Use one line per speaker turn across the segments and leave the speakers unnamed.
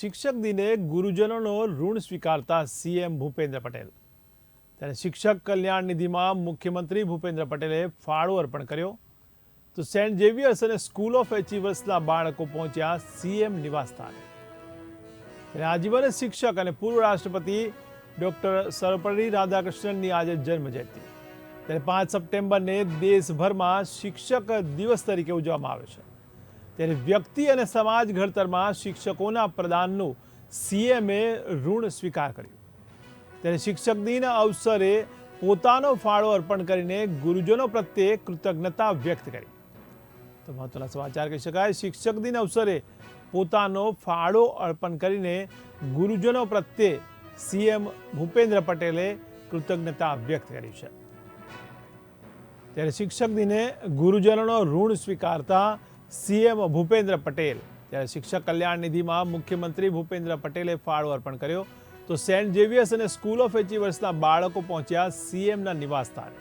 શિક્ષક દિને ગુરુજનોનો ઋણ સ્વીકારતા સીએમ ભૂપેન્દ્ર પટેલ. ત્યારે શિક્ષક કલ્યાણ નિધિમાં મુખ્યમંત્રી ભૂપેન્દ્ર પટેલે ફાળો અર્પણ કર્યો. તો સેન્ટ ઝેવિયર્સ અને સ્કૂલ ઓફ એચિવર્સના બાળકો પહોંચ્યા સીએમ નિવાસસ્થાને. ત્યારે આજીવન શિક્ષક અને પૂર્વ રાષ્ટ્રપતિ ડૉક્ટર સર્વપલ્લી રાધાકૃષ્ણનની આજે જન્મ જયંતિ ત્યારે પાંચ સપ્ટેમ્બરને દેશભરમાં શિક્ષક દિવસ તરીકે ઉજવવામાં આવે છે. ત્યારે વ્યક્તિ અને સમાજ ઘડતરમાં શિક્ષકોના પ્રદાનનું સીએમએ ઋણ સ્વીકાર કર્યું. ત્યારે શિક્ષક દિન અવસરે પોતાનો ફાળો અર્પણ કરીને ગુરુજનો પ્રત્યે કૃતજ્ઞતા વ્યક્ત કરી. તો મહત્વના સમાચાર કહી શકાય, શિક્ષક દિન અવસરે પોતાનો ફાળો અર્પણ કરીને ગુરુજનો પ્રત્યે સીએમ ભૂપેન્દ્ર પટેલે કૃતજ્ઞતા વ્યક્ત કરી છે. ત્યારે શિક્ષક દિને ગુરુજનોનો ઋણ સ્વીકારતા સીએમ ભૂપેન્દ્ર પટેલ. ત્યારે શિક્ષક કલ્યાણ નિધિમાં મુખ્યમંત્રી ભૂપેન્દ્ર પટેલે ફાળો અર્પણ કર્યો. તો સેન્ટ ઝેવિયર્સ અને સ્કૂલ ઓફ એચિવર્સના બાળકો પહોંચ્યા સીએમના નિવાસસ્થાને.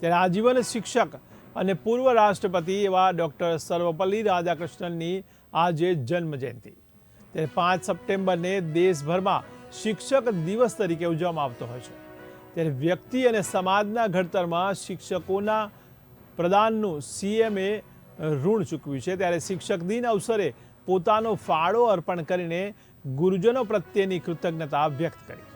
ત્યારે આજીવન શિક્ષક અને પૂર્વ રાષ્ટ્રપતિ એવા ડૉક્ટર સર્વપલ્લી રાધાકૃષ્ણનની આજે જન્મ જયંતિ ત્યારે પાંચ સપ્ટેમ્બરને દેશભરમાં શિક્ષક દિવસ તરીકે ઉજવવામાં આવતો હોય છે. ત્યારે વ્યક્તિ અને સમાજના ઘડતરમાં શિક્ષકોના પ્રદાનનું સીએમએ ઋણ ચૂકવ્યું છે. ત્યારે શિક્ષક દિન અવસરે પોતાનો ફાળો અર્પણ કરીને ગુરુજનો પ્રત્યેની કૃતજ્ઞતા વ્યક્ત કરી.